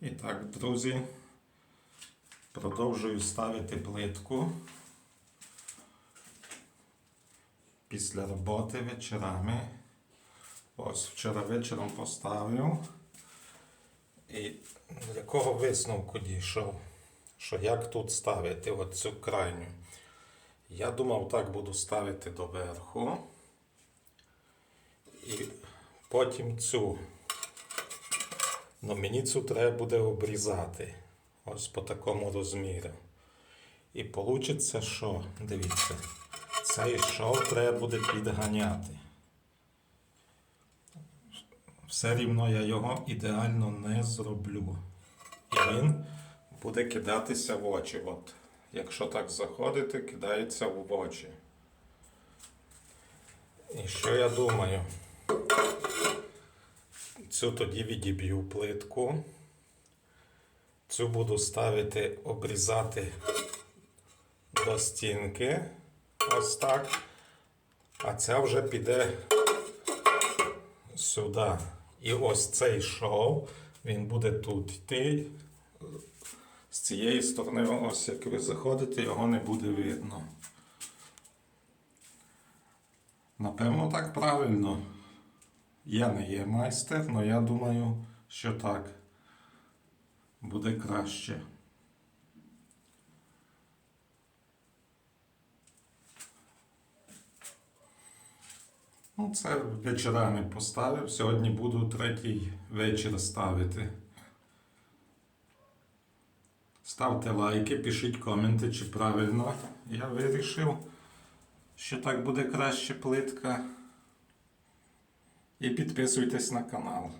І так, друзі, продовжую ставити плитку. Після роботи вечорами. Ось вчора вечором поставив. І до якого висновку дійшов? Що як тут ставити оцю крайню? Я думав, так буду ставити доверху. І потім цю. Ну мені цю треба буде обрізати. Ось по такому розміру. І вийде, що, дивіться, цей шов треба буде підганяти. Все рівно я його ідеально не зроблю. І він буде кидатися в очі. От, якщо так заходити, кидається в очі. І що я думаю? Цю тоді відіб'ю плитку. Цю буду ставити, обрізати до стінки. Ось так. А ця вже піде сюди. І ось цей шов, він буде тут йти. З цієї сторони, ось як ви заходите, його не буде видно. Напевно, так правильно. Я не є майстер, але я думаю, що так буде краще. Ну, це вечорами поставив. Сьогодні буду третій вечір ставити. Ставте лайки, пишіть коменти, чи правильно я вирішив, що так буде краще плитка. І підписуйтесь на канал.